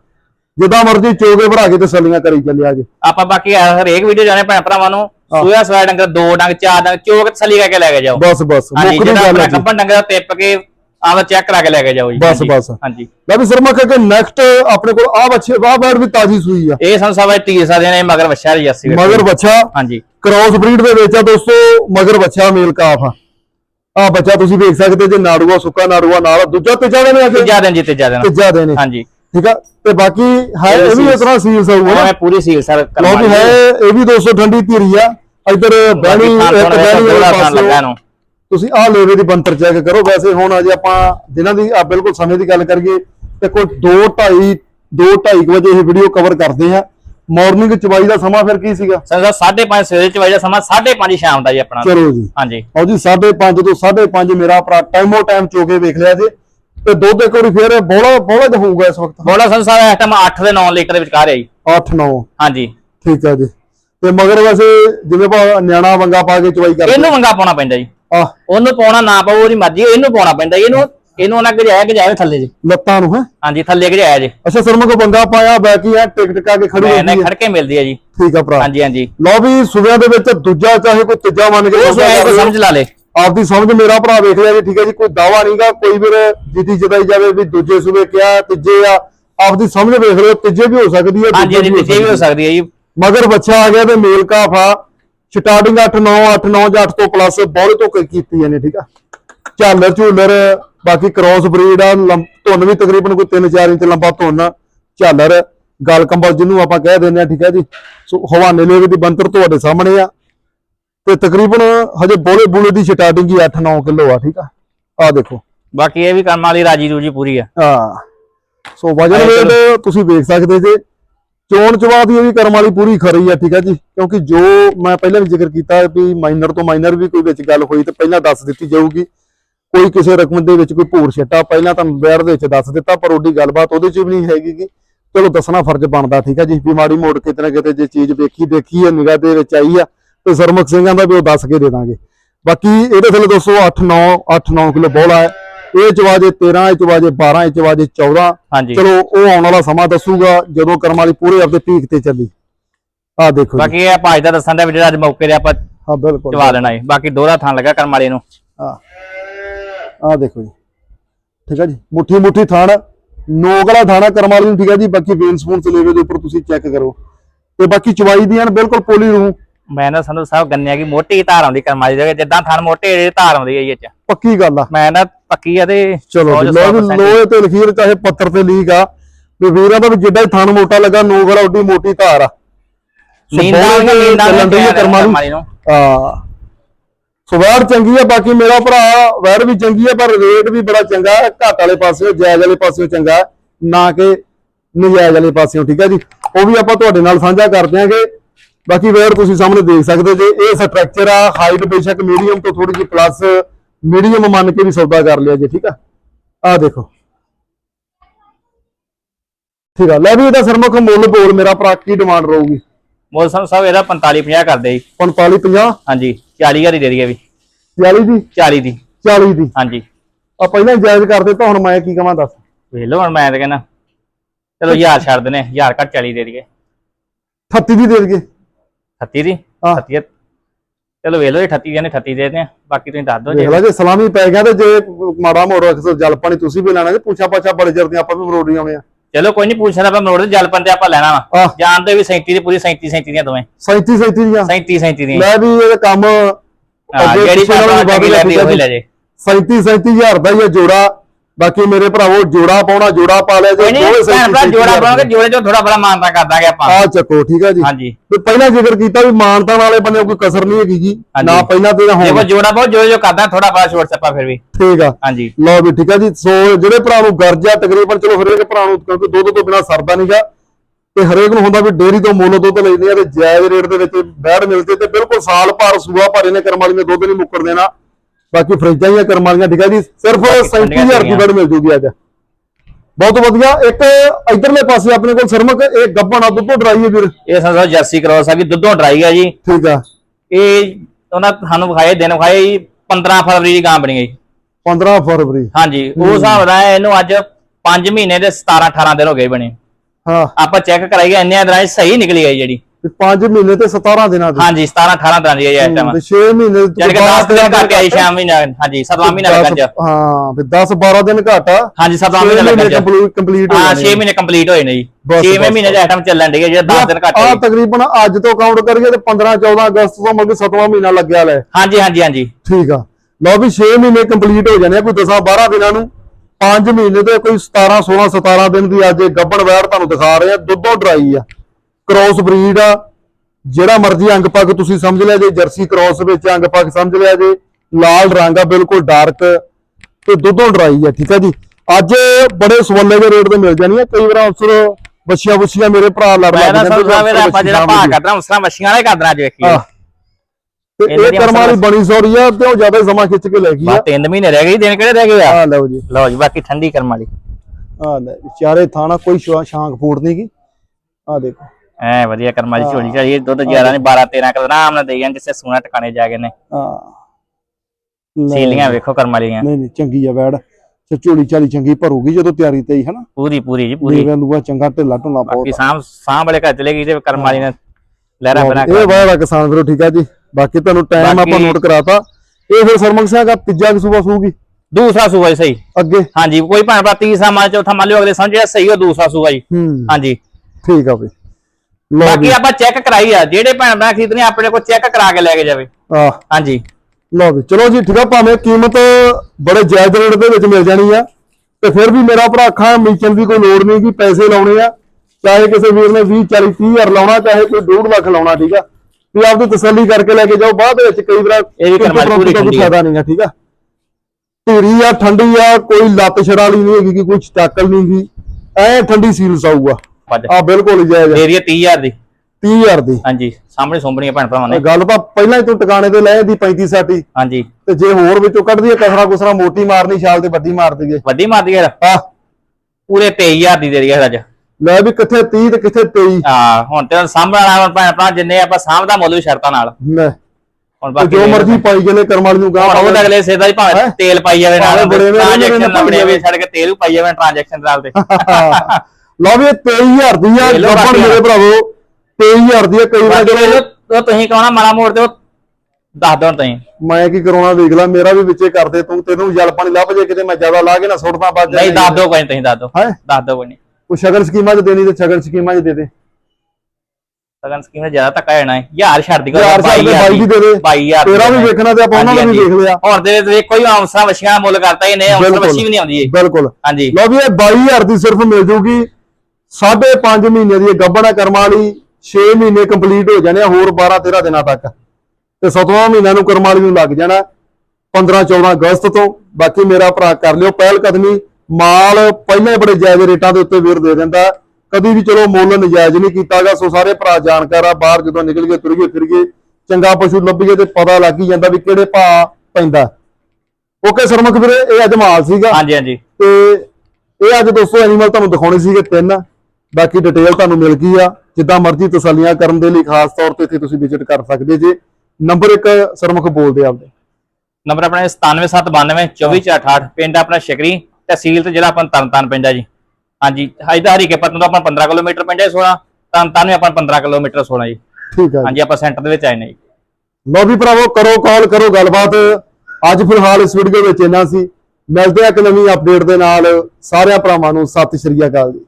ਜਿੱਦਾਂ ਮਰਜ਼ੀ ਚੋਗੇ ਭਰਾ ਕੇ ਤਸੱਲੀਆਂ ਕਰੀ ਚੱਲਿਆ ਜੀ। ਆਪਾਂ ਬਾਕੀ ਹਰੇਕ ਵੀਡੀਓ ਜਾਣੇ ਭੈਣ ਭਰਾਵਾਂ ਨੂੰ। ਸੂਆ ਸਵਾਇ ਡੰਗਰ ਦੋ ਡੰਗ ਚਾਰ ਡੰਗ ਚੋਕ ਤਸੱਲੀ ਕਰਕੇ ਲੈ ਕੇ ਜਾਓ। ਬਸ ਬਸ ਹਾਂਜੀ ਦੀ ਜਿਹੜਾ ਗੱਲ ਆਪਣਾ ਹੈ ਜੀ। ਕੱਪਣ ਡੰਗਰ ਟਿੱਪ ਕੇ ਆਵਾ ਚੈੱਕ ਕਰਾ ਕੇ ਲੈ ਕੇ ਜਾਓ ਜੀ। ਬਸ, ਹਾਂਜੀ, ਬਸ। ਹਾਂਜੀ। ਲੈ ਵੀ ਸਰਮਾ ਕਿ ਨੈਕਸਟ ਆਪਣੇ ਕੋਲ ਆ ਬੱਚੇ ਵਾਹ ਬੈਡ ਵੀ ਤਾਜੀ ਸੂਈ ਆ। ਇਹ ਸਾਨੂੰ ਸਭ ਤੀਰ ਸਕਦੇ ਨੇ ਮਗਰ ਵਛਿਆ ਦੀ ਜੱਸੀ ਮਗਰ ਬੱਚਾ ਹਾਂਜੀ। ਕ੍ਰਾਸ ਬਰੀਡ ਦੇ ਵਿੱਚ ਆ ਦੋਸਤੋ ਮਗਰ ਬੱਚਾ ਮੇਲ ਕਾਫ ਆ। ਆ ਬੱਚਾ ਤੁਸੀਂ ਵੇਖ ਸਕਦੇ ਜੇ ਨਾੜੂਆ ਸੁੱਕਾ ਨਾੜੂਆ ਨਾਲ ਦੂਜਾ ਤੀਜਾ ਦੇ ਨੇ ਅੱਜ ਤੀਜਾ ਦਿਨ ਜੀ ਤੀਜਾ ਦਿਨ। ਤੀਜਾ ਦੇ ਨੇ ਹਾਂਜੀ। ਠੀਕ ਆ? ਤੇ ਬਾਕੀ ਹੈ ਇਹ ਵੀ ਇਸ ਤਰ੍ਹਾਂ ਸੀਲ ਮੈਂ ਪੂਰੀ ਸੀਲ ਸਰ ਲਓ ਵੀ ਹੈ ਇਹ ਵੀ ਦੋਸਤੋ ਠੰਡੀ ਧੀਰੀ ਆ। ਇੱਧਰ ਬਹਿਣੀ ਇੱਕ ਬਹਿਣੀ ਵਾਲੇ ਲੱਗਾ ਪਾਸੇ ਨੂੰ ਤੁਸੀਂ ਆਹ ਲੇਵੇ ਦੀ ਬੰਤਰ ਚੈੱਕ ਕਰੋ। ਵੈਸੇ ਹੁਣ ਅਜੇ ਆਪਾਂ ਜਿਨ੍ਹਾਂ ਦੀ ਆ ਬਿਲਕੁਲ ਸਮੇਂ ਦੀ ਗੱਲ ਕਰੀਏ ਤੇ ਕੋਈ 2 2:30 2:30 ਵਜੇ ਇਹ ਵੀਡੀਓ ਕਵਰ ਕਰਦੇ ਆ। ਮਾਰਨਿੰਗ ਚਵਾਈ ਦਾ ਸਮਾਂ ਫਿਰ ਕੀ ਸੀਗਾ? ਸਰ 5:30 ਸਵੇਰੇ ਚ ਵਜੇ ਸਮਾਂ 5:30 ਸ਼ਾਮ ਦਾ ਜੀ ਆਪਣਾ। ਚਲੋ ਜੀ। ਹਾਂਜੀ। ਆਓ ਜੀ 5:30 ਤੋਂ 5:30 ਮੇਰਾ ਭਰਾ ਟਾਈਮੋ ਟਾਈਮ ਚੋਕੇ ਵੇਖ ਲਿਆ ਜੇ। ਤੇ ਦੁੱਧ ਇੱਕ ਵਾਰੀ ਫੇਰ ਬੋਲਾ ਬੋਲਾ ਜਿਹਾ ਹੋਊਗਾ ਇਸ ਵਕਤ। ਬੋਲਾ ਸਰ ਸਾਰਾ ਇਸ ਟਾਈਮ 8 ਦੇ 9 ਲੀਟਰ ਦੇ ਵਿਚਕਾਰ ਹੈ ਜੀ। 8 9 ਹਾਂਜੀ। ਠੀਕ ਹੈ ਜੀ। ਤੇ ਮਗਰ ਵੈਸੇ ਜਿਵੇਂ ਆਪਾਂ ਨਿਆਣਾ ਵੰਗਾ ਪਾ ਕੇ ਚਵਾਈ ਕਰਦੇ ਇਹਨੂੰ ਮੰਗਾ ਪਾਉਣਾ ਪੈਂਦਾ ਜੀ। ਆ ਉਹਨੂੰ ਪਾਉਣਾ ਨਾ ਪਾਓ ਉਹਦੀ ਮਰਜ਼ੀ ਇਹਨੂੰ ਪਾਉਣਾ ਪੈਂਦਾ ਇਹਨੂੰ ਇਹਨੂੰ ਉਹਨਾਂ ਗਜਾਇਆ ਗਜਾਇਆ ਥੱਲੇ ਜੀ। ਲੱਤਾਂ ਨੂੰ ਹੈ? ਹਾਂਜੀ ਥੱਲੇ ਗਜਾਇਆ ਜੀ। ਅੱਛਾ ਸਰਮਾ ਕੋ ਬੰਗਾ ਪਾਇਆ ਬੈਕੀ ਆ ਟਿਕ ਟਿਕਾ ਕੇ ਖੜੀ ਹੁੰਦੀ ਹੈ ਖੜ ਕੇ ਮਿਲਦੀ ਹੈ ਜੀ। ਠੀਕ ਆ ਭਰਾ। ਹਾਂਜੀ ਹਾਂਜੀ। ਲਓ ਵੀ ਸੁਬਿਆਂ ਦੇ ਵਿੱਚ ਦੂਜਾ ਚਾਹੇ ਕੋਈ ਤੀਜਾ ਮੰਨ ਕੇ ਉਹ ਸੋਇਆ ਕੋ ਸਮਝ ਲਾ ਲੇ। ਆਪਦੀ ਸਮਝ ਮੇਰਾ ਭਰਾ ਵੇਖ ਲਿਆ ਜੀ ਠੀਕ ਹੈ ਜੀ ਕੋਈ ਦਾਵਾ ਨਹੀਂਗਾ ਕੋਈ ਵੀਰ ਜਿੱਦੀ ਜਦਾਈ ਜਾਵੇ ਵੀ ਦੂਜੇ ਸੂਬੇ ਕਿਹਾ ਤੀਜੇ ਆ। ਆਪਦੀ ਸਮਝ ਵੇਖ ਲਿਓ ਤੀਜੇ ਵੀ ਹੋ ਸਕਦੀ ਹੈ ਹਾਂਜੀ ਹਾਂਜੀ ਪਿੱਛੇ ਵੀ ਹੋ ਸਕਦੀ ਹੈ ਜੀ। ਮਗਰ ਬੱਚਾ ਆ ਗਿਆ ਤੇ ਮੇਲ ਕਾਫਾ ਸਟਾਰਟਿੰਗ 8 9 8 9 ਜਾਂ 8 ਤੋਂ ਪਲੱਸ ਬੋਲੇ ਤੋਂ ਕੀਤੀ ਇਹਨੇ ਠੀਕ ਆ? ਝਾਲਰ ਝੂਲਰ ਬਾਕੀ ਕ੍ਰਾਸ ਬਰੀਡ ਆ ਧੁੰਨ ਵੀ ਤਕਰੀਬਨ ਕੋਈ 3-4 ਇੰਚ ਲੰਬਾ ਧੁੰਨ ਝਾਲਰ ਗਲ ਕੰਬਲ ਜਿਹਨੂੰ ਆਪਾਂ ਕਹਿ ਦਿੰਦੇ ਆ ਠੀਕ ਹੈ ਜੀ? ਸੋ ਹਵਾਨੇ ਲੇਵੇ ਦੀ ਬੰਤਰ ਤੁਹਾਡੇ ਸਾਹਮਣੇ ਆ। ਤੇ ਤਕਰੀਬਨ ਹਜੇ ਬੋਲੇ ਬੂਲੇ ਦੀ ਸਟਾਰਟਿੰਗ ਹੀ 8-9 ਕਿਲੋ ਆ ਠੀਕ ਆ? ਆ ਦੇਖੋ। ਬਾਕੀ ਇਹ ਵੀ ਕੰਮ ਵਾਲੀ ਰਾਜੀ ਰੂਜੀ ਪੂਰੀ ਆ। ਹਾਂ। ਸੋ ਵਜਨ। ਵੇਟ ਤੁਸੀਂ ਵੇਖ ਸਕਦੇ ਜੇ। ਚੋਣ ਚਵਾ ਦੀ ਵੀ ਕਰਮ ਵਾਲੀ ਪੂਰੀ ਖਰੀ ਆ, ਠੀਕ ਆ ਜੀ। ਕਿਉਂਕਿ ਜੋ ਮੈਂ ਪਹਿਲਾਂ ਵੀ ਜ਼ਿਕਰ ਕੀਤਾ ਵੀ ਮਾਈਨਰ ਤੋਂ ਮਾਈਨਰ ਵੀ ਕੋਈ ਵਿੱਚ ਗੱਲ ਹੋਈ ਤਾਂ ਪਹਿਲਾਂ ਦੱਸ ਦਿੱਤੀ ਜਾਊਗੀ। ਕੋਈ ਕਿਸੇ ਰਕਮ ਦੇ ਵਿੱਚ ਕੋਈ ਭੂਰ ਛੱਟਾ, ਪਹਿਲਾਂ ਤਾਂ ਬੈਰ ਦੇ ਵਿੱਚ ਦੱਸ ਦਿੱਤਾ, ਪਰ ਉਹਦੀ ਗੱਲਬਾਤ ਉਹਦੇ 'ਚ ਵੀ ਨਹੀਂ ਹੈਗੀ ਗੀ। ਚਲੋ ਦੱਸਣਾ ਫਰਜ਼ ਬਣਦਾ, ਠੀਕ ਆ ਜੀ। ਵੀ ਮਾੜੀ ਮੋੜ ਕਿਤੇ ਨਾ ਕਿਤੇ ਜੇ ਚੀਜ਼ ਵੇਖੀ, ਦੇਖੀ ਹੈ ਨਿਗਾਹ ਦੇ ਵਿੱਚ ਆਈ ਆ, ਤੇ ਸਰਮੁਖ ਸਿੰਘਾਂ ਦਾ ਵੀ ਉਹ ਦੱਸ ਕੇ ਦੇ ਦਾਂਗੇ। ਬਾਕੀ ਇਹਦੇ ਥੱਲੇ ਦੋਸਤੋ 8 9 8 9 ਕਿਲੋ ਬੋਲਾ ਹੈ। ਇਹ ਚਵਾਜੇ 13 ਇਹ ਚਵਾਜੇ 12 ਇਹ ਚਵਾਜੇ 14 ਹਾਂਜੀ। ਚਲੋ ਉਹ ਆਉਣ ਵਾਲਾ ਸਮਾਂ ਦੱਸੂਗਾ ਜਦੋਂ ਕਰਮ ਵਾਲੀ ਪੂਰੇ ਆਪਦੇ ਪੀਕ ਤੇ ਚੱਲੀ। ਆ ਦੇਖੋ ਬਾਕੀ ਇਹ ਭਾਜ ਦਾ ਦੱਸਣ ਦਾ ਵੀ ਜਿਹੜਾ ਅੱਜ ਮੌਕੇ ਤੇ ਆਪਾਂ ਹਾਂ ਬਿਲਕੁਲ। ਚਵਾ ਦੇਣਾ ਹੈ ਬਾਕੀ ਦੋਹਰਾ ਥਾਂ ਲੱਗਾ ਕਰਮ ਵਾਲੇ ਨੂੰ। ਆ ਆ ਦੇਖੋ ਜੀ। ਠੀਕ ਹੈ ਜੀ। ਮੁੱਠੀ ਮੁੱਠੀ ਥਾਣ। ਨੋਕ ਵਾਲਾ ਥਾਣਾ ਕਰਮ ਵਾਲੀ ਨੂੰ ਠੀਕ ਹੈ ਜੀ। ਬਾਕੀ ਵੇਨ ਸਪੂਨ ਚਲੇਵੇ ਦੇ ਉੱਪਰ ਤੁਸੀਂ ਚੈੱਕ ਕਰੋ। ਤੇ ਬਾਕੀ ਚਵਾਈ ਦੀਆਂ ਬਿਲਕੁਲ ਪੋਲੀ ਰੂ ਮੈਂ ਨਾ ਸੰਧੂ ਸਾਹਿਬ ਗੰਨਿਆਂ ਕੀ ਮੋਟੀ ਧਾਰ ਆਉਂਦੀ ਕਰਮ ਵਾਲੀ ਦੇ ਜਿੱਦਾਂ ਥਣ ਮੋਟੇ ਧਾਰ ਆਉਂਦੀ ਹੈ ਇਹ ਚ। ਪੱਕੀ ਗੱਲ ਆ। ਮੈਂ ਨਾ ਪੱਕੀ ਆ ਤੇ ਚਲੋ ਜੀ ਚੋਂ ਲੋ ਸੌ ਵੀ percent ਲੋਹੇ ਤੇ ਲਖੀਰ ਚਾਹੇ ਪੱਤਰ ਤੇ ਲੀਕ ਆ ਵੀ ਵੀਰਾਂ ਦਾ ਵੀ ਜਿੱਡਾ ਹੀ ਥਣ ਮੋਟਾ ਲੱਗਾ ਨੋਕ ਵਾਲਾ ਉੱਡੀ ਮੋਟੀ ਧਾਰ ਆ। ਨੀਂਦਾਂ ਬਹੁਤ ਵੀ ਨੀਂਦਾਂ ਚੱਲਣ ਡਈ ਆ ਕਰਮ ਵਾਲੀ ਵਾਲੀ ਨੂੰ। ਆ ਸੋ ਵੈੜ ਚੰਗੀ ਆ ਬਾਕੀ ਮੇਰਾ ਭਰਾ ਵੈੜ ਵੀ ਚੰਗੀ ਆ ਪਰ ਰੇਟ ਵੀ ਬੜਾ ਚੰਗਾ ਹੈ। ਘੱਟ ਵਾਲੇ ਪਾਸਿਓਂ ਜਾਇਜ਼ ਵਾਲੇ ਪਾਸਿਓਂ ਚੰਗਾ ਹੈ, ਨਾ ਕਿ ਨਜਾਇਜ਼ ਵਾਲੇ ਪਾਸਿਓਂ ਠੀਕ ਹੈ ਜੀ? ਉਹ ਵੀ ਆਪਾਂ ਤੁਹਾਡੇ ਨਾਲ ਸਾਂਝਾ ਕਰ ਦਿਆਂਗੇ। ਬਾਕੀ ਵੇਅਰ ਤੁਸੀਂ ਸਾਹਮਣੇ ਦੇਖ ਸਕਦੇ ਜੇ ਇਹ ਸਟਰਕਚਰ ਆ ਹਾਈਟ ਬੇਸ਼ੱਕ ਮੀਡੀਅਮ ਤੋਂ ਥੋੜੀ ਜਿਹੀ ਪਲੱਸ ਮੀਡੀਅਮ ਮੰਨ ਕੇ ਵੀ ਸੌਦਾ ਕਰ ਲਿਆ ਜੇ ਠੀਕ ਆ? ਆ ਦੇਖੋ। ਠੀਕ ਆ ਲੈ ਵੀ ਇਹਦਾ ਸਰਮੁਖ ਮੁੱਲ ਬੋਲ ਮੇਰਾ ਭਰਾ ਡਿਮਾਂਡ ਰਹੂਗੀ? ਮੁੱਲ ਸਾਨੂੰ ਸਾਹਿਬ ਇਹਦਾ 45 50 ਕਰਦੇ ਜੀ। 45 50 ਹਾਂਜੀ 40 ਹਜ਼ਾਰ ਹੀ ਦੇ ਦਈਏ ਵੀ। 40 ਦੀ? 40 ਦੀ। 40 ਦੀ। ਹਾਂਜੀ। ਆ ਪਹਿਲਾਂ ਜਾਇਜ਼ ਕਰਦੇ ਤਾਂ ਹੁਣ ਮੈਂ ਕੀ ਕਵਾਂ ਦੱਸ? ਵੇਖ ਲਓ ਹੁਣ ਮੈਂ ਤਾਂ ਕਹਿੰਦਾ ਚਲੋ 1000 ਛੱਡ ਦਨੇ 1000 ਘੱਟ 40 ਦੇ ਦਈਏ। 38 ਦੀ ਦੇ ਦਈਏ। 38 ਦੀ? 37 ਚਲੋ ਵੇਖ ਲਓ ਜੀ 38 ਦੀਆਂ ਨੇ 38 ਦੇ ਦਿੰਦੇ ਆ ਬਾਕੀ ਤੁਸੀਂ ਦੱਸ ਦਿਓ ਦੇਖ ਜੇ ਲੈ ਜੇ ਸਲਾਮੀ ਪੈ ਗਿਆ ਤੇ ਜੇ ਮਾੜਾ ਮੋੜ ਅਕਸਰ ਜਲ ਪਾਣੀ ਤੁਸੀਂ ਵੀ ਲੈਣਾ ਜੇ ਪੁੱਛਾ ਪਾਛਾ ਬੜੇ ਜਰਦੀਆਂ ਆਪਾਂ ਵੀ ਮਰੋੜੀਆਂ ਆਉਣੇ ਆ ਚਲੋ ਕੋਈ ਨਹੀਂ ਪੁੱਛਣਾ ਆਪਾਂ ਮਰੋੜ ਦੇ ਜਲਪਨ ਤੇ ਆਪਾਂ ਲੈਣਾ ਵਾ। ਆਹ। ਜਾਣਦੇ ਵੀ 37 ਦੀ ਪੂਰੀ 37 37 ਦੀਆਂ ਦੋਵੇਂ। 37 37 ਦੀਆਂ। 37 37 ਦੀਆਂ। ਮੈਂ ਵੀ ਇਹ ਕੰਮ ਹਾਂ ਜਿਹੜੀ ਵੀ ਚੰਗੀ ਲੱਗਦੀ ਉਹ ਲੈ ਜੇ। 37 37000 ਦਾ ਇਹ ਜੋੜਾ। ਬਾਕੀ ਮੇਰੇ ਭਰਾਵੋ ਜੋੜਾ ਪਾਉਣਾ ਜੋੜਾ ਪਾ ਲਿਆ ਕੋਈ ਜੇ ਨਹੀਂ ਭੈਣ ਭਰਾ ਜੋੜਾ ਬਣਾਉਂਗੇ ਜੋੜੇ ਚੋਂ ਥੋੜਾ ਬੜਾ ਮਾਨਤਾ ਕਰ ਦਾਂਗੇ ਆਪਾਂ। ਆ ਚੱਕੋ ਠੀਕ ਆ ਜੀ। ਹਾਂਜੀ। ਤੇ ਪਹਿਲਾਂ ਜ਼ਿਕਰ ਕੀਤਾ ਵੀ ਮਾਨਤਾਂ ਵਾਲੇ ਬੰਦੇ ਕੋਈ ਕਸਰ ਨਹੀਂ ਹੈਗੀ ਜੀ। ਨਾ ਪਹਿਲਾਂ ਤੇ ਨਾ ਦੇਖੋ ਹੁਣ ਜੋੜਾ ਬਹੁਤ ਜੋ ਜੋ ਕਰਦਾ ਥੋੜਾ ਬੜਾ ਛੋੜ ਸੱਪਾ ਫਿਰ ਵੀ। ਠੀਕ ਆ। ਹਾਂਜੀ। ਲਓ ਵੀ ਠੀਕ ਆ ਜੀ। ਸੋ ਜਿਹੜੇ ਭਰਾ ਨੂੰ ਗਰਜਾ ਤਕਰੀਬਨ ਚਲੋ ਹਰੇਕ ਭਰਾ ਨੂੰ ਕਿਉਂਕਿ ਦੁੱਧ ਤੋਂ ਬਿਨਾ ਸਰਦਾ ਨਹੀਂਗਾ ਤੇ ਹਰੇਕ ਨੂੰ ਹੁੰਦਾ ਵੀ ਡੇਅਰੀ ਤੋਂ ਮੁੱਲ ਦੁੱਧ ਲੈਂਦੇ ਆ ਤੇ ਜਾਇਜ਼ ਰੇਟ ਦੇ ਵਿੱਚ ਬੈੜ ਮਿਲਦੇ ਤੇ ਬਿਲਕੁਲ ਸਾਲ ਭਰ ਸੂਆ ਭਰ ਇਹਨੇ ਕਰਮ ਵਾਲੀ ਨੇ ਦੁੱਧ ਨਹੀਂ ਮੁੱਕਰ ਦੇਣਾ। ਬਾਕੀ ਫਰਿੱਜਾਂ ਹੀ ਆ ਕਰਮ ਵਾਲੀਆਂ ਠੀਕ ਆ ਜੀ ਸਿਰਫ 37000 ਦੀ ਬੈੜ ਮਿਲ ਜੂਗੀ ਅੱਜ। ਬਹੁਤ ਵਧੀਆ ਇੱਕ ਇਧਰਲੇ ਪਾਸੇ ਆਪਣੇ ਕੋਲ ਸਰਮਕ ਇਹ ਗੱਬਣ ਦੁੱਧੋਂ ਡਰਾਈ ਹੈ ਵੀਰ। ਇਹ ਸੰਸਾ ਜਰਸੀ ਕਰੋਸ ਆ ਦੁੱਧੋਂ ਡਰਾਈ ਆ ਜੀ। ਠੀਕ ਆ। ਇਹ ਉਹਨਾਂ ਸਾਨੂੰ ਵਿਖਾਏ ਦਿਨ ਵਿਖਾਏ ਜੀ 15 ਫਰਵਰੀ ਦੀ ਗਾਂ ਬਣੀ ਗਈ 15 ਫਰਵਰੀ। ਹਾਂਜੀ ਉਹ ਹਿਸਾਬ ਨਾਲ ਇਹਨੂੰ ਅੱਜ 5 ਮਹੀਨੇ ਦੇ 17 18 ਦਿਨ ਹੋ ਗਏ ਬਣੇ। ਹਾਂ। ਆਪਾਂ ਚੈੱਕ ਕਰਾਈਏ ਇੰਨੇ ਦਿਨਾਂ ਸਹੀ ਨਿਕਲੀ ਹੈ ਜਿਹੜੀ। 5 ਮਹੀਨੇ ਤੇ 17 ਦਿਨਾਂ ਦੇ। ਹਾਂਜੀ 17 18 ਦਿਨਾਂ ਦੀ ਹੈ ਤੇ 6 ਮਹੀਨੇ ਕਿ 10 ਬਾਅਦ ਦਿਨ ਘੱਟ ਆਈ ਸ਼ਾਮ ਮਹੀਨਾ ਹਾਂਜੀ 7ਵਾਂ ਮਹੀਨਾ ਲੱਗਣ ਚ ਹਾਂ ਫਿਰ 10 12 ਦਿਨ ਘੱਟ ਆ। ਹਾਂਜੀ 7ਵਾਂ ਮਹੀਨਾ ਲੱਗਣ ਚ ਕੰਪਲੀਟ ਹੋ ਹਾਂ ਜਾਣੇ 6 ਮਹੀਨੇ ਕੰਪਲੀਟ ਹੋਏ ਨੇ ਜੀ। ਬਸ, 6ਵੇਂ ਬਸ, ਮਹੀਨੇ ਦੇ ਆਈਟਮ ਚੱਲਣ ਹੈ ਜਿਹੜਾ 10 ਦਿਨ ਘੱਟ ਆ ਤਕਰੀਬਨ ਅੱਜ ਤੋਂ ਕਾਊਂਟ ਕਰੀਏ ਤੇ 15 14 ਅਗਸਤ ਤੋਂ ਮਤਲਬ 7ਵਾਂ ਮਹੀਨਾ ਲੱਗਿਆ ਲੈ। ਹਾਂਜੀ ਹਾਂਜੀ ਹਾਂਜੀ। ਠੀਕ ਆ। ਲਓ ਵੀ 6 ਮਹੀਨੇ ਕੰਪਲੀਟ ਹੋ ਜਾਣੇ ਕੋਈ 10 12 ਦਿਨਾਂ ਨੂੰ। 5 ਮਹੀਨੇ ਤੇ ਕੋਈ 17 16 17 ਦਿਨ ਦੀ ਅੱਜ ਇਹ ਗੱਬਣ ਵੈੜ ਤੁਹਾਨੂੰ ਦਿਖਾ ਰਹੇ ਆ ਦੁੱਧੋਂ ਡਰਾਈ ਆ। ਕ੍ਰੋਸ ਬਰੀਡ ਆ। ਜਿਹੜਾ ਮਰਜ਼ੀ ਅੰਗ ਪੱਗ ਤੁਸੀਂ ਸਮਝ ਲਿਆ ਜੇ ਜਰਸੀ ਕ੍ਰੋਸ ਵਿੱਚ ਅੰਗ ਪੱਗ ਸਮਝ ਲਿਆ ਜੇ ਲਾਲ ਰੰਗ ਆ ਬਿਲਕੁਲ ਡਾਰਕ ਤੇ ਦੁੱਧੋਂ ਡਰਾਈ ਆ ਠੀਕ ਆ ਜੀ। ਅੱਜ ਬੜੇ ਸਵੱਲੇ ਦੇ ਰੇਟ ਤੇ ਮਿਲ ਜਾਣੀਆਂ ਕਈ ਵਾਰ ਅਫਸਰ ਬੱਚੀਆਂ ਬੁੱਛੀਆਂ ਮੇਰੇ ਭਰਾ ਲੜ ਲੱਗ ਜਾਂਦੇ ਆਪਾਂ ਜਿਹੜਾ ਭਾਅ। ਕਰਦਾ ਉਸਰਾ ਮੱਛੀਆਂ ਵਾਲੇ ਕਰਦਾ ਅੱਜ। ਤੇ ਇਹਨਾਂ ਇਹ ਕਰਮ ਵਾਲੀ ਬਣੀ ਸੌਰੀ ਆ ਤੇ ਉਹ ਜ਼ਿਆਦਾ ਸਮਾਂ ਖਿੱਚ ਕੇ ਲੈ ਗਈ ਆ। ਬਸ 3 ਮਹੀਨੇ ਰਹਿ ਗਏ ਦਿਨ ਕਿਹੜੇ ਰਹਿ ਗਏ ਆ? ਆ ਲਓ ਜੀ। ਲਓ ਜੀ ਬਾਕੀ ਠੰਡੀ ਕਰਮ ਵਾਲੀ। ਆ ਲੈ ਚਾਰੇ ਥਾਣਾ ਕੋਈ ਸ਼ਾ- ਸ਼ਾਂਖ ਫੂੜ ਨਹੀਂ ਗੀ। ਆ ਦੇਖੋ। ਐ ਵਧੀਆ ਕਰਮ ਵਾਲੀ ਝੋਲੀ ਝਾਲੀ ਦੁੱਧ ਜ਼ਿਆਦਾ ਨਹੀਂ 12 13 ਕਿਲੋ ਆਰਾਮ ਨਾਲ ਦੇਈ ਜਾਣ ਜਿੱਥੇ ਸੋਨਾ ਟਿਕਾਣੇ ਜਾ ਕੇ ਨੇ। ਲੈ। ਸੀਲੀਆਂ ਵੇਖੋ ਕਰਮ ਵਾਲੀਆਂ। ਨਹੀਂ ਨਹੀਂ ਚੰਗੀ ਆ ਵੈੜ। ਤੇ ਝੋਲੀ ਚਾਲੀ ਚੰਗੀ ਭਰੂਗੀ ਜਦੋਂ ਤਿਆਰੀ ਤੇ ਹੀ ਹਨਾ? ਪੂਰੀ ਪੂਰੀ ਜੀ ਪੂਰੀ। ਨੀਵੇਂ ਲੂਆ ਚੰਗਾ ਢਿੱਲਾ ਢੁੱਲਾ ਬਹੁਤ ਬਾਕੀ ਸਾਂਭ ਸਾਂਭ ਵਾਲੇ ਘਰ ਚਲੇ ਗਈ ਤੇ ਕਰਮ ਵਾਲੀ ਨੇ ਲਹਿਰਾ ਬਣਾ ਇਹ ਵੈੜ ਆ ਕਿਸਾਨ ਵੀਰੋ ਠੀਕ ਆ ਜੀ। ਬਾਕੀ ਤੁਹਾਨੂੰ ਟਾਈਮ ਆਪਾਂ ਨੋਟ ਕਰਾਤਾ। ਇਹ ਫਿਰ ਸਰਮੰਗ ਸਿੰਘ ਦਾ ਤੀਜਾ ਸੂਬਾ ਸੂਗੀ। ਦੂਸਰਾ ਸੂਆ ਜੀ ਸਹੀ। ਅੱਗੇ। ਹਾਂਜੀ ਕੋਈ ਭਾਵੇਂ ਤੀਸਰਾ ਮੰਨ ਚੌਥਾ ਮੰਨ ਲਿਓ ਅਗਲੇ ਸਮਝ ਜਿਹੜਾ ਸਹੀ ਉਹ ਦੂਸਰਾ ਸੂਆ ਜੀ। ਹੂੰ। ਹਾਂਜੀ। ਠੀਕ ਆ ਬਈ। ਲਓ ਬਾਕੀ ਜੀ। ਆਪਾਂ ਚੈੱਕ ਕਰਾਈ ਆ ਜਿਹੜੇ ਭੈਣ ਭਰਾ ਖਰੀਦਣੇ ਆਪਣੇ ਕੋਲ ਚੈੱਕ ਕਰਾ ਕੇ ਲੈ ਕੇ ਜਾਵੇ। ਆ ਹਾਂਜੀ। ਲਓ ਵੀ ਚਲੋ ਜੀ ਠੀਕ ਆ ਭਾਵੇਂ ਕੀਮਤ ਬੜੇ ਜਾਇਜ਼ ਰੇਟ ਦੇ ਵਿੱਚ ਮਿਲ ਜਾਣੀ ਆ ਤੇ ਫਿਰ ਵੀ ਮੇਰਾ ਭਰਾ ਅੱਖਾਂ ਮੀਚਣ ਦੀ ਕੋਈ ਲੋੜ ਨਹੀਂ ਕਿ ਪੈਸੇ ਲਾਉਣੇ ਆ। ਚਾਹੇ ਕਿਸੇ ਵੀਰ ਨੇ 20 40 30 ਹਜ਼ਾਰ ਲਾਉਣਾ ਚਾਹੇ ਕੋਈ 2 ਲੱਖ ਲਾਉਣਾ ਠੀਕ ਆ। ਵੀ ਆਪਦੀ ਤਸੱਲੀ ਕਰਕੇ ਲੈ ਕੇ ਜਾਓ ਬਾਅਦ ਵਿੱਚ ਕਈ ਵਾਰ ਇਹ ਵੀ ਕਰਮਾਂ ਦੀ ਪੂਰੀ ਕੋਈ ਠੰਡੀ ਆ। ਫਾਇਦਾ ਨਹੀਂਗਾ ਠੀਕ ਆ। ਧੀਰੀ ਆ ਠੰਡੀ ਆ ਕੋਈ ਲੱਤ ਛੜਾ ਵਾਲੀ ਨਹੀਂ ਹੈਗੀ ਕਿ ਕੋਈ ਚੱਕਲ ਨਹੀਂ ਗੀ ਐ ਠੰਡੀ ਸੀਲ ਸਾਊਗਾ ਪੱਜ ਆ ਬਿਲਕੁਲ ਜਾਇਜ਼ ਏਰੀਆ 30000 ਦੀ। 30000 ਦੀ। ਹਾਂਜੀ ਸਾਹਮਣੇ ਸੋਹਣੀਆਂ ਭੈਣ ਭਰਾਵਾਂ ਨੇ। ਗੱਲ ਤਾਂ ਪਹਿਲਾਂ ਹੀ ਤੂੰ ਟਿਕਾਣੇ ਤੇ ਲੈ ਦੀ 35 60 ਹਾਂਜੀ। ਤੇ ਜੇ ਹੋਰ ਵਿੱਚੋਂ ਕੱਢਦੀ ਹੈ ਕਸਰਾ ਕੁਸਰਾ ਮੋਟੀ ਮਾਰਨੀ ਛਾਲ ਤੇ ਵੱਡੀ ਮਾਰ ਦਈਏ। ਵੱਡੀ ਮਾਰਦੀ ਹੈ। ਆ ਪੂਰੇ 23000 ਦੀ ਦੇ ਰਹੀ ਹੈ ਅੱਜ। ਲੈ ਵੀ ਕਿੱਥੇ 30 ਤੇ ਕਿੱਥੇ 23 ਹਾਂ ਹੁਣ ਤੇ ਸਾਂਭਣ ਵਾਲਾ ਭੈਣ ਭਰਾ ਜਿੰਨੇ ਆਪਾਂ ਸਾਂਭਦਾ ਮੁੱਲ ਵੀ ਸ਼ਰਤਾਂ ਨਾਲ। ਲੈ। ਹੁਣ ਤੇ ਬਾਕੀ ਜੋ ਮਰਜ਼ੀ ਪਾਈ ਜਲੇ ਕਰਮ ਵਾਲੀ ਨੂੰ ਗਾਹ ਉਹ ਅਗਲੇ ਸੇਦਾ ਹੀ ਭਾਵੇਂ? ਤੇਲ ਪਾਈ ਜਾਵੇ ਨਾਲ। ਟ੍ਰਾਂਜੈਕਸ਼ਨ ਬੜੇ ਜਾਵੇ। ਛੱਡ ਕੇ ਤੇਲ ਵੀ ਪਾਈ ਜਾਵੇ ਟ੍ਰਾਂਜੈਕਸ਼ਨ ਨਾਲ ਤੇ। ਲਓ ਵੀ ਇਹ 23000 ਦੀ ਆ ਲਓ ਬਾਕੀ ਮੇਰੇ ਭਰਾਵੋ 23000 ਦੀ ਆ ਕਈ ਵਾਰ ਬਾਕੀ ਤੁਸੀਂ ਕਹਣਾ ਮਾੜਾ ਮੋੜ ਉਹ ਦੱਸ ਦੋ ਤੁਸੀਂ। ਮੈਂ ਕੀ ਕਰਾਉਣਾ ਵੇਖ ਲੈ ਮੇਰਾ ਵੀ ਵਿੱਚੇ ਕਰਦੇ ਤੂੰ ਤੈਨੂੰ ਜਲ ਪਾਣੀ ਲੱਭ ਜੇ ਕਿਤੇ ਮੈਂ ਜ਼ਿਆਦਾ ਲਾ ਕੇ ਨਾ ਸੁੱਟਦਾ ਬਾਅਦ ਨਹੀਂ ਦੱਸ ਦੋ ਕੋਈ ਨੀ, ਤੁਸੀਂ ਦੱਸ ਦੋ ਹੈ? ਦੱਸ ਦੋ ਕੋਈ ਨਹੀਂ ਉਹ ਸ਼ਗਨ ਸਕੀਮਾਂ 'ਚ ਦੇਣੀ ਤੇ ਸ਼ਗਨ ਸਕੀਮਾਂ 'ਚ ਦੇ ਦੇ। ਸਗਨ ਸਕੀਮ ਜ਼ਿਆਦਾ ਧੱਕਾ ਹੋਣਾ ਹੈ। ਯਾਰ ਛੱਡ ਦੀ ਯਾਰ ਬਾਈ ਦੀ ਦੇ। ਦੇ। 22000 ਤੇਰਾ ਵੀ ਵੇਖਣਾ ਤੇ ਆਪਾਂ ਉਹਨਾਂ ਦਾ ਵੀ ਵੇਖ ਲਿਆ। ਹੁਣ ਦੇ ਵਿੱਚ ਕੋਈ ਆਮਸਾ ਵਸ਼ੀਆਂ ਮੁੱਲ ਕਰਤਾ ਨਹੀਂ ਆਮਸਾ ਬਿਲਕੁਲ। ਵਸ਼ੀ ਵੀ ਨਹੀਂ ਆਉਂਦੀ ਇਹ ਬਿਲਕੁਲ। ਹਾਂਜੀ। ਲਓ ਵੀ ਇਹ 22000 ਦੀ ਸਿਰਫ ਮਿਲ ਜੂਗੀ। 5.5 ਮਹੀਨੇ ਦੀ ਗੱਬਣਾ ਕਰਮ ਵਾਲੀ 6 ਮਹੀਨੇ ਕੰਪਲੀਟ ਹੋ ਜਾਣੇ ਹੋਰ 12 13 ਦਿਨਾਂ ਤੱਕ। ਤੇ 7ਵਾਂ ਮਹੀਨਾ ਨੂੰ ਕਰਮ ਵਾਲੀ ਨੂੰ ਲੱਗ ਜਾਣਾ 15 14 ਅਗਸਤ ਤੋਂ। ਬਾਕੀ ਮੇਰਾ ਭਰਾ ਕਰ ਲਿਓ ਪਹਿਲ ਕਦਮੀ। ਮਾਲ ਪਹਿਲਾਂ ਹੀ ਬੜੇ ਜਾਇਜ਼ ਰੇਟਾਂ ਦੇ ਉੱਤੇ ਵੀਰ ਦੇ ਦਿੰਦਾ। ਕਦੀ ਵੀ ਚਲੋ ਮੁੱਲ ਨਜਾਇਜ਼ ਨਹੀਂ ਕੀਤਾਗਾ ਸੋ ਸਾਰੇ ਭਰਾ ਜਾਣਕਾਰ ਆ ਬਾਹਰ ਜਦੋਂ ਨਿਕਲ ਗਏ ਤੁਰ ਗਏ ਫਿਰ ਗਏ। ਚੰਗਾ ਪਸ਼ੂ ਲੱਭੀਏ ਤੇ ਪਤਾ ਲੱਗ ਹੀ ਜਾਂਦਾ ਵੀ ਕਿਹੜੇ ਭਾਅ ਪੈਂਦਾ। ਓਕੇ ਸਰਮਖ ਵੀਰੇ ਇਹ ਅੱਜ ਮਾਲ ਸੀਗਾ। ਹਾਂਜੀ ਹਾਂਜੀ। ਤੇ ਇਹ ਅੱਜ ਦੋਸਤੋ ਐਨੀਮਲ ਤੁਹਾਨੂੰ ਦਿਖਾਉਣੇ ਸੀਗੇ ਤਿੰਨ। ਬਾਕੀ ਡਿਟੇਲ ਤੁਹਾਨੂੰ ਮਿਲ ਗਈ ਆ। ਜਿੱਦਾਂ ਮਰਜ਼ੀ ਤਸੱਲੀਆਂ ਕਰਨ ਦੇ ਲਈ ਖਾਸ ਤੌਰ ਤੇ ਇੱਥੇ ਤੁਸੀਂ ਵਿਜ਼ਿਟ ਕਰ ਸਕਦੇ ਜੇ। ਨੰਬਰ ਇੱਕ ਸਰਮੁਖ ਬੋਲਦੇ ਆਪਦੇ। ਨੰਬਰ ਆਪਣਾ 97792 2468 ਪਿੰਡ ਆਪਣਾ ਸ਼ਕਰੀ ਤਹਿਸੀਲ ਤੇ ਜ਼ਿਲ੍ਹਾ ਆਪਣਾ ਤਰਨਤਾਰਨ ਪੈਂਦਾ ਜੀ। ਹਾਂਜੀ ਹਾਈਦਾ ਹਰੀਕੇ ਪਤਨ ਤੋਂ ਆਪਾਂ 15 ਕਿਲੋਮੀਟਰ ਪੈਂਦਾ 16 ਤਰਨਤਾਰਨ ਵੀ ਆਪਾਂ 15 ਕਿਲੋਮੀਟਰ 16 ਜੀ। ਠੀਕ ਜੀ। ਹਾਂਜੀ ਆਪਾਂ ਸੈਂਟਰ ਦੇ ਵਿੱਚ ਆਏ ਨੇ ਜੀ। ਲੋ ਵੀ ਭਰਾਵੋ ਕਰੋ ਕਾਲ ਕਰੋ ਗੱਲਬਾਤ। ਅੱਜ ਫਿਲਹਾਲ ਇਸ ਵੀਡੀਓ ਵਿੱਚ ਇੰਨਾ ਸੀ। ਮਿਲਦੇ ਆ ਇੱਕ ਨਵੀਂ ਅਪਡੇਟ ਦੇ ਨਾਲ। ਸਾਰਿਆਂ ਭਰਾਵਾਂ ਨੂੰ ਸਤਿ ਸ਼੍ਰੀ ਅਕਾਲ ਜੀ।